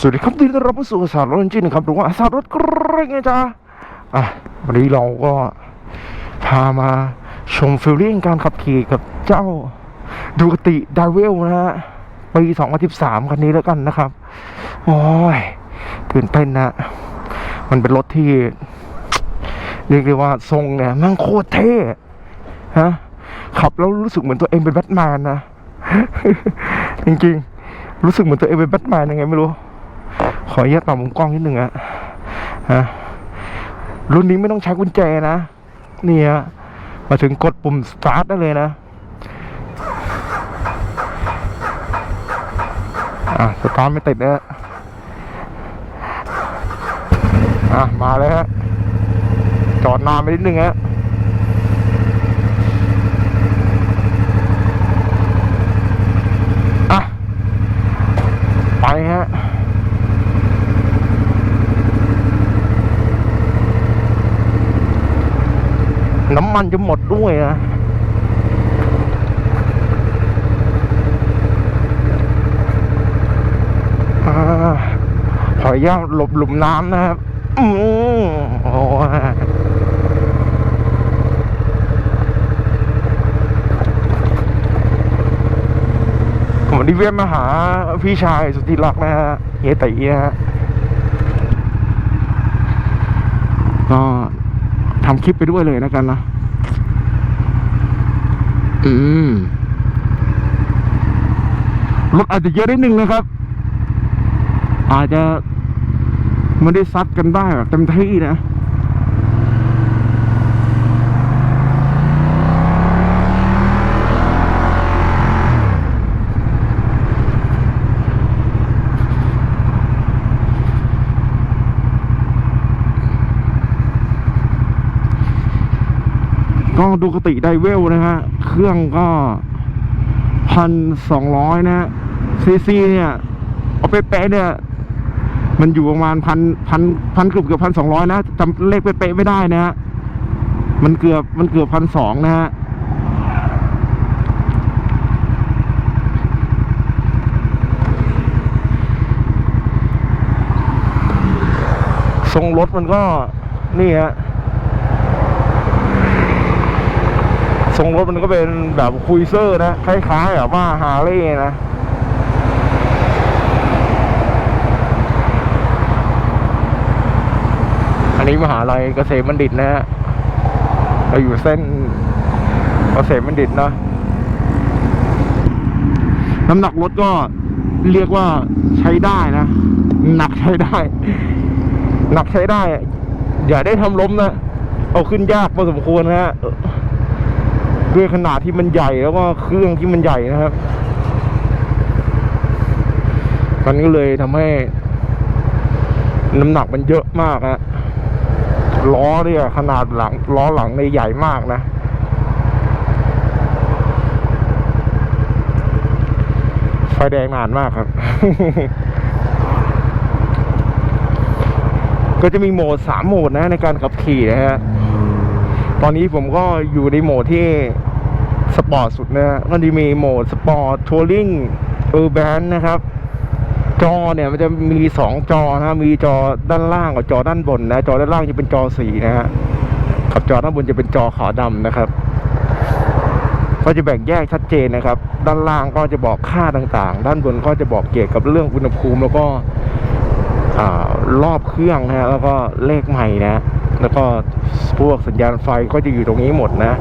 สวัสดีครับดีต้อนรับเข้สู่อาสารรถจริงนะครับหรือว่าอาสารรถกรงไงจ๊ะอะวันนี้เราก็พามาชมฟิลลิ่งการขับขี่กับเจ้าดูกติดาเวลนะฮะปี2013คันนี้แล้วกันนะครับ โอ้ยตื่นเต้นนะมันเป็นรถที่เรียกได้ว่าทรงเนี่ยแมันโคตรเท่ฮะขับแล้วรู้สึกเหมือนตัวเองเป็นแบทแมนนะ จริงๆ รู้สึกเหมือนตัวเองเป็นแบทแมนยังไงไม่รู้ ออนุญาตต่อมุมกล้องนิดหนึ่งอะฮะรุ่นนี้ไม่ต้องใช้กุญแจนะนี่ฮะมาถึงกดปุ่มสตาร์ทได้เลยนะอะสตาร์ทไม่ติดนะอะมาเลยฮะจอดนานไปนิดนึงฮะ ไปฮะ น้ำมันจะหมดด้วยนะอขออนุญาตหลบหลุมน้ำนะครับอืมโอ้ยวันนี้เวียนมาหาพี่ชายสุดที่รักนะฮะเฮียตีนะฮะก็ทำคลิปไปด้วยเลยนะกันนะ อืมรถอาจจะเยอะนิดนึงนะครับ อาจจะไม่ได้ซัดกันได้แบบเต็มที่นะ ก็ดูกติไดเวลนะฮะ เครื่องก็พันสองร้อยนะฮะซีซีเนี่ย เอาไปแปะๆเนี่ย มันอยู่ประมาณพันพันพันเกือบเกือบพันสองร้อยนะจำเลขเป๊ะๆไม่ได้นะฮะ มันเกือบมันเกือบพันสองนะฮะทรงรถมันก็นี่ฮะ ทรงรถมันก็เป็นแบบคุยเซอร์นะ คล้ายๆแบบว่าฮาร์เลย์นะอันนี้มหาลัยเกษมบัณฑิตนะฮะเราอยู่เส้นเกษมบัณฑิตนะ น้ำหนักรถก็เรียกว่าใช้ได้นะ หนักใช้ได้ หนักใช้ได้ อย่าได้ทำล้มนะ เอาขึ้นยากพอสมควรนะฮะ ด้วยขนาดที่มันใหญ่แล้วก็เครื่องที่มันใหญ่นะครับ มันก็เลยทำให้ น้ำหนักมันเยอะมากฮะล้อเนี่ยขนาดหลังล้อหลังในใหญ่มากนะไฟแดงนานมากครับ ก็จะมีโหมดสามโหมดนะในการขับขี่นะฮะ ตอนนี้ผมก็อยู่ในโหมดที่สปอร์ตสุดนะฮะก็จะมีโหมดสปอร์ตทัวริงเออร์แบนนะครับ จอเนี่ยมันจะมีสองจอนะมีจอด้านล่างกับจอด้านบนนะ จอด้านล่างจะเป็นจอสีนะฮะกับจอด้านบนจะเป็นจอขาวดำนะครับ ก็จะแบ่งแยกชัดเจนนะครับ ด้านล่างก็จะบอกค่าต่างๆ ด้านบนก็จะบอกเกี่ยวกับเรื่องอุณหภูมิแล้วก็อรอบเครื่องนะฮะแล้วก็เลขใหม่นะ แล้วก็พวกสัญญาณไฟก็จะอยู่ตรงนี้หมดนะ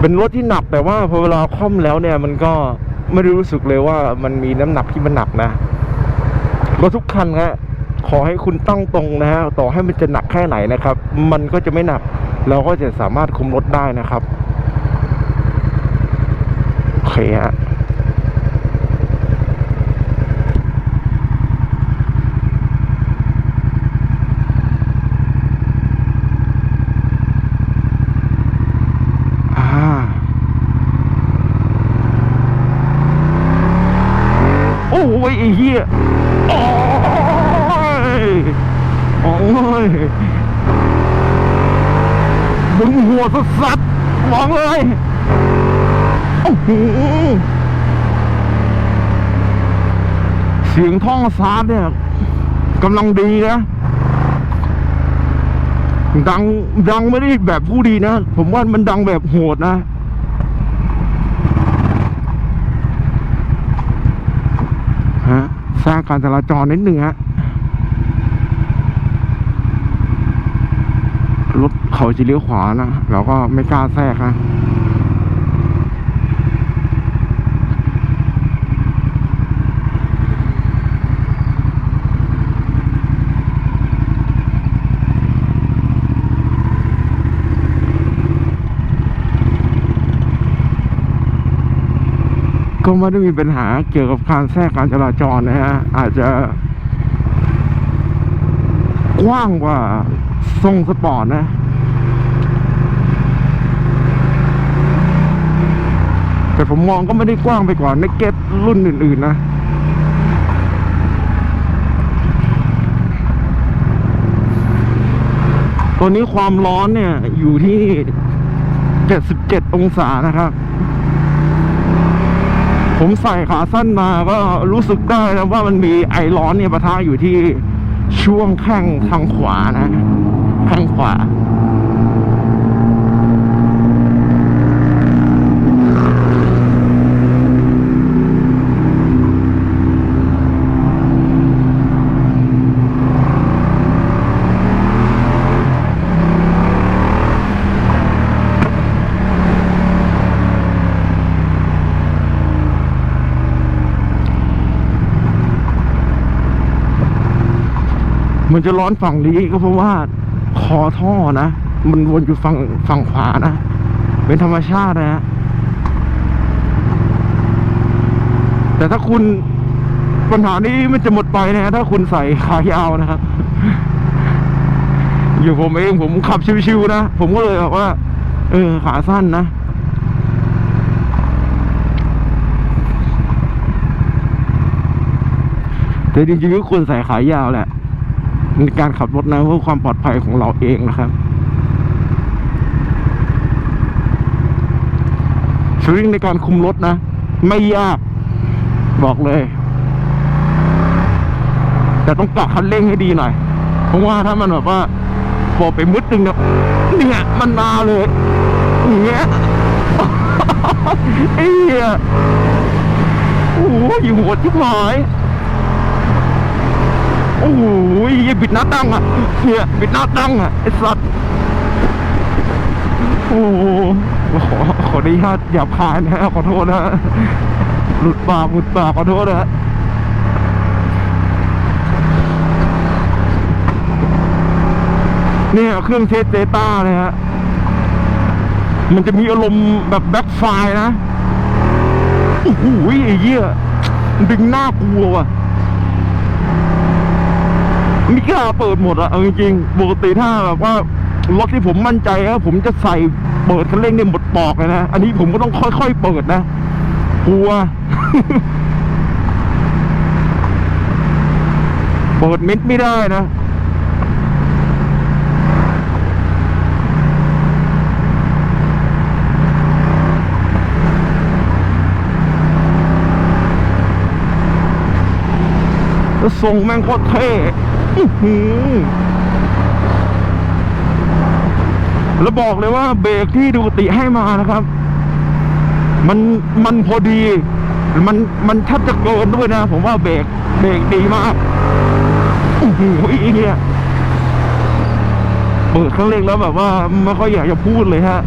เป็นรถที่หนักแต่ว่าพอเวลาคล่อมแล้วเนี่ย มันก็ไม่ได้รู้สึกเลยว่ามันมีน้ำหนักที่มันหนักนะรถทุกคันฮะขอให้คุณตั้งตรงนะฮะต่อให้มันจะหนักแค่ไหนนะครับ มันก็จะไม่หนัก เราก็จะสามารถคุมรถได้นะครับโอเคฮะ ยไอ้เหี้ยโอ้ยโอ้ยบึงหัวสัสๆมองเลยโอ้โหเสียงท่องซาร์เนี่ยกำลังดีนะดังดังไม่ได้แบบผู้ดีนะ ผมว่ามันดังแบบโหดนะ ฮะ สร้างการจราจรนิดหนึ่งฮะรถเขาจะเลี้ยวขวานะ เราก็ไม่กล้าแทรกนะ ก็ไม่ได้มีปัญหาเกี่ยวกับการแทรกการจราจรนะฮะอาจจะ กว้างกว่าทรงสปอร์ตนะแต่ผมมองก็ไม่ได้กว้างไปกว่าในเก็ตรุ่นอื่น ๆ นะ ตัวนี้ความร้อนเนี่ย อยู่ที่ 77 องศานะครับ ผมใส่ขาสั้นมาก็รู้สึกได้นะว่ามันมีไอร้อนเนี่ยประทะอยู่ที่ช่วงแข้งทางขวานะแข้งขวา มันจะร้อนฝั่งนี้ก็เพราะว่าคอท่อนะ มันวนอยู่ฝั่งฝั่งขวานะ เป็นธรรมชาตินะฮะแต่ถ้าคุณปัญหานี้มันจะหมดไปนะฮะถ้าคุณใส่ขายาวนะครับ อยู่ผมเองผมขับชิวๆนะ ผมก็เลยบอกว่า เออ ขาสั้นนะแต่จริงๆก็ควรใส่ขายาวแหละ ในการขับรถนะเพื่อความปลอดภัยของเราเองนะครับฟีลลิ่งในการคุมรถนะ ไม่ยาก บอกเลย แต่ต้องกะคันเร่งให้ดีหน่อย เพราะว่าถ้ามันแบบว่าพอไปมุดตึงเนี่ยเนี่ยมันมาเลยอย่างเงี้ยไอ้เหี้ยโอ้โหอยู่หัวชิบหาย โอ้โหยบิดหน้าตั้งอะเนี่ยบิดหน้าตั้งอะไอ้สัตว์โอ้โหขอขออนุญาตหยาบคายนะขอโทษนะหลุดปากหลุดปากขอโทษนะเนี่ยเครื่องเทสเตต้าเลยฮะมันจะมีอารมณ์แบบแบ็คไฟนะโอ้โหไอ้เหี้ยมึงหน้ากลัวว่ะ ไม่กล้าเปิดหมดอะเอาจริงๆปกติถ้าแบบว่ารถที่ผมมั่นใจอะผมจะใส่เปิดคันเร่งเนี่ยหมดปอกเลยนะ อันนี้ผมก็ต้องค่อยๆเปิดนะกลัว เปิดมิดไม่ได้นะแล้วทรงแม่งโคตรเท่ แล้วบอกเลยว่าเบรกที่ดูติให้มานะครับ มันมันพอดี มันมันแทบจะเกินด้วยนะ ผมว่าเบรกเบรกดีมากโอ้โหเนี่ยเปิดครื่องเร่งแล้วแบบว่าไม่ค่อยอยากจะพูดเลยฮะ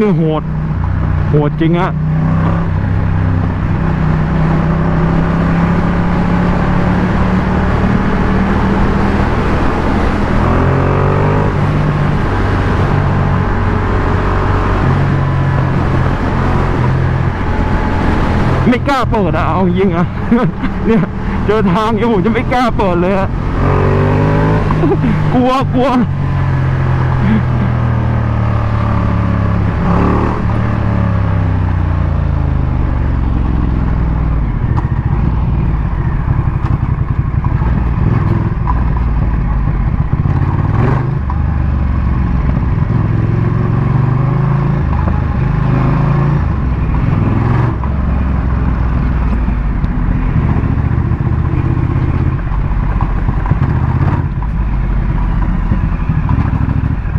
นี่โหด โหดจริงอะไม่กล้าเปิดอะเอาจริงอะเนี่ยเจอทางอยู่ผมจะไม่กล้าเปิดเลยอะกลัวกลัว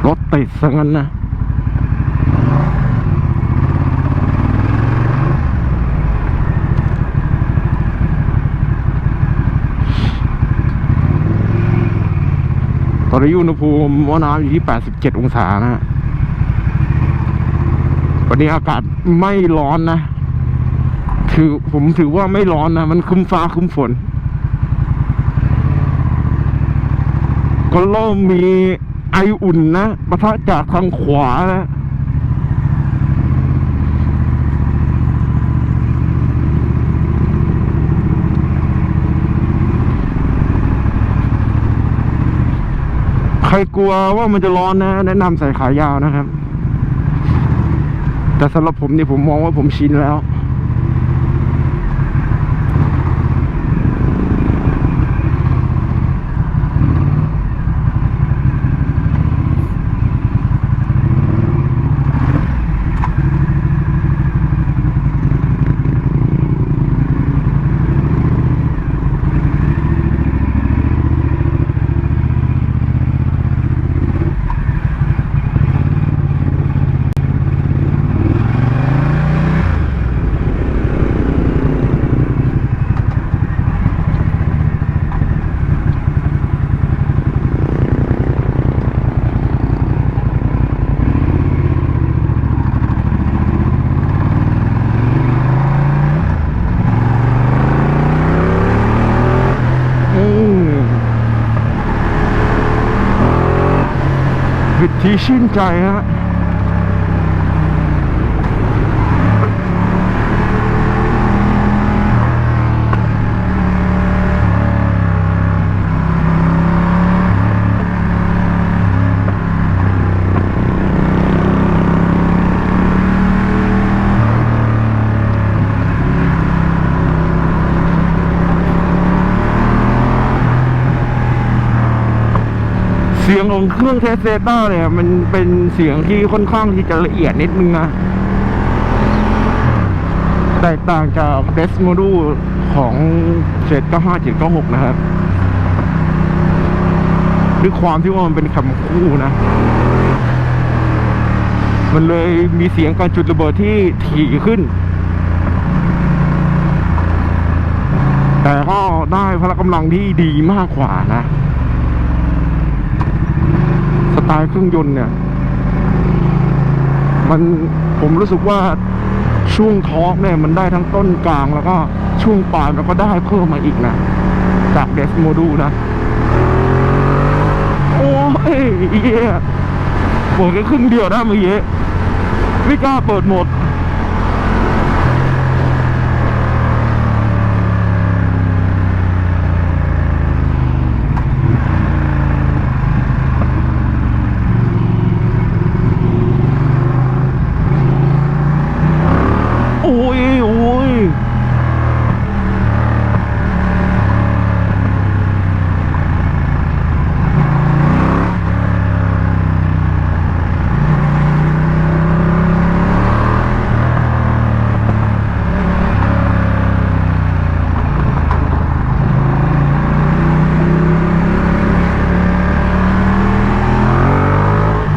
รถติดซะงั้นนะตอนนี้อุณหภูมิว่าน้ำอยู่ที่ 87 องศานะฮะวันนี้อากาศไม่ร้อนนะ ถือผมถือว่าไม่ร้อนนะ มันครึ้มฟ้าครึ้มฝน ก็เริ่มมี ไออุ่นนะปะทะจากทางขวานะใครกลัวว่ามันจะร้อนนะ แนะนำใส่ขายาวนะครับ แต่สำหรับผมเนี่ยผมมองว่าผมชินแล้ว อืม วิธีชื่นใจฮะ เสียงของเครื่องเทสเซต้าเนี่ย มันเป็นเสียงที่ค่อนข้างที่จะละเอียดนิดนึงนะแตกต่างจากเดสโมดูของเจ็ดเก้าห้าเจ็ดเก้าหกนะครับด้วยความที่ว่ามันเป็นคำคู่นะ มันเลยมีเสียงการจุดระเบิดที่ถี่ขึ้น แต่ก็ได้พละกำลังที่ดีมากกว่านะ ตายเครื่องยนต์เนี่ย มันผมรู้สึกว่าช่วงทอร์กเนี่ยมันได้ทั้งต้นกลางแล้วก็ช่วงปลายมันก็ได้เพิ่มมาอีกนะ จากเดสโมดูนะ โอ้ยเหี้ยเปิดแค่ครึ่งเดียวนะเมื่อกี้ไม่กล้าเปิดหมด โอ้ยโอ้ย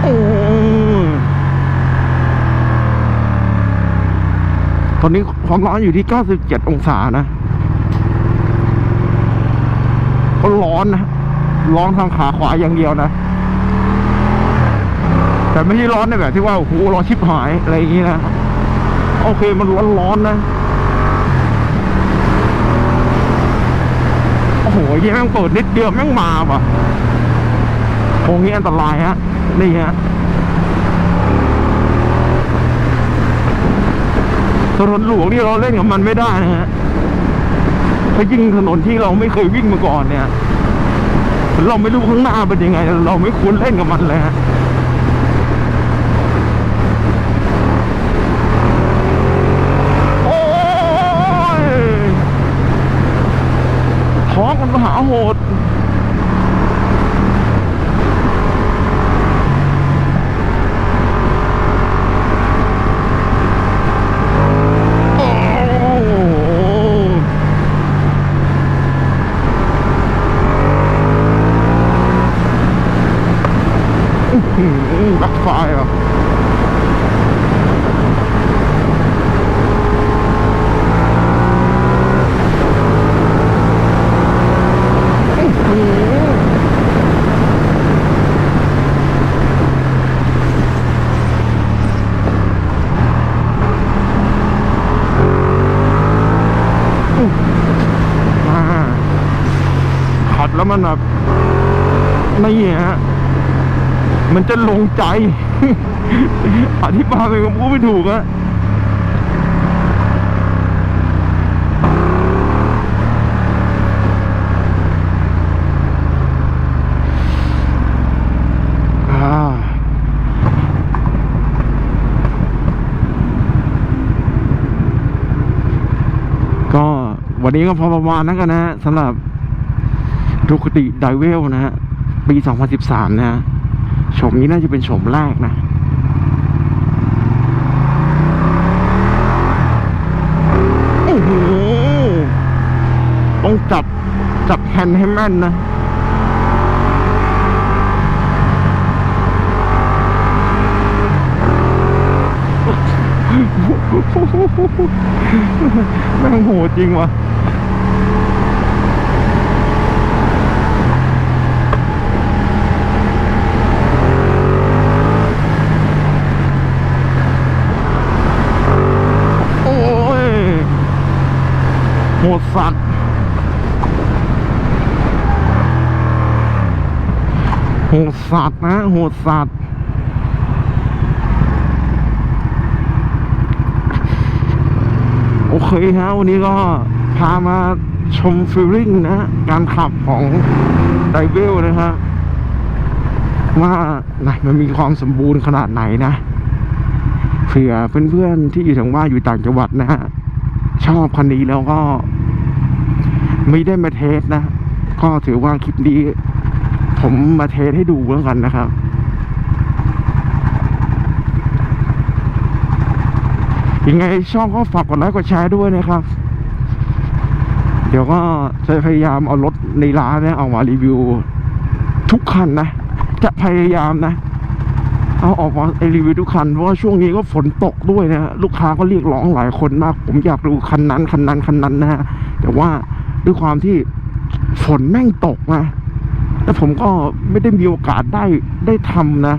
โอ้ย ตอนนี้ ความร้อนอยู่ที่ 97 องศานะก็ร้อนนะร้อนทางขาขวาอย่างเดียวนะ แต่ไม่ใช่ร้อนในแบบที่ว่าโอ้โหร้อนชิบหายอะไรอย่างนี้นะโอเคมันร้อนร้อนๆนะโอ้โหยังแม่งเปิดนิดเดียวแม่งมาปะโค้งนี้อันตรายฮะนี่ฮะ ถนนหลวงนี่เราเล่นกับมันไม่ได้นะฮะถ้ายิ่งถนนที่เราไม่เคยวิ่งมาก่อนเนี่ย เราไม่รู้ข้างหน้าเป็นยังไง เราไม่ควรเล่นกับมันเลยฮะโอ้ยท้องมันมหาโหด โอ้โห บักไฟอะอื้อหืออ่าขัด แล้วมันแบบไม่ฮะมันจะลงใจ อธิบายไปกับพูดไม่ถูกอะก็วันนี้ก็พอประมาณนั้นกันนะฮะสำหรับ ดูคติไดเวลนะฮะ ปี 2013 นะฮะโฉมนี้น่าจะเป็นโฉมแรกนะโอ้โหต้องจับ จับแฮนด์ให้แม่นนะแม่งโหดจริงวะ โอ้ย โหสัตว์โหดสัตว์นะโหดสัตว์โอเคฮะวันนี้ก็พามาชมฟิลลิ่งนะ การขับของไดเวลนะฮะว่านะมันมีความสมบูรณ์ขนาดไหนนะเผื่อเพื่อนๆที่อยู่ทางบ้านอยู่ต่างจังหวัดนะฮะชอบคันนี้แล้วก็ ไม่ได้มาเทสนะ ก็ถือว่าคลิปนี้ ผมมาเทสให้ดูแล้วกันนะครับยังไงช่องก็ฝากกดไลค์กดแชร์ด้วยนะครับ เดี๋ยวก็จะพยายามเอารถในร้านเนี่ยเอามารีวิว ทุกคันนะ จะพยายามนะ เอาออกมาไอรีวิวทุกคัน เพราะว่าช่วงนี้ก็ฝนตกด้วยนะฮะลูกค้าก็เรียกร้องหลายคนมาก ผมอยากดูคันนั้นคันนั้นคันนั้นนะฮะแต่ว่า ด้วยความที่ฝนแม่งตกนะแล้วผมก็ไม่ได้มีโอกาสได้ได้ทำนะ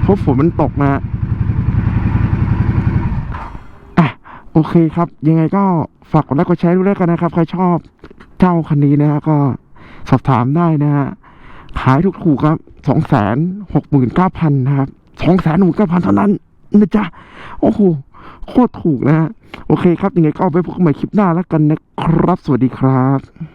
เพราะฝนมันตกนะอะโอเคครับ ยังไงก็ฝากกดไลค์กดแชร์ด้วยกันนะครับ ใครชอบเจ้าคันนี้นะฮะก็สอบถามได้นะฮะขายถูกๆครับสองแสนหกหมื่นเก้าพันนะครับสองแสนหกเก้าพันเท่านั้นนะจ๊ะโอ้โห โคตรถูกนะฮะ โอเคครับ ยังไงก็เอาไว้พบกันใหม่คลิปหน้าแล้วกันนะครับ สวัสดีครับ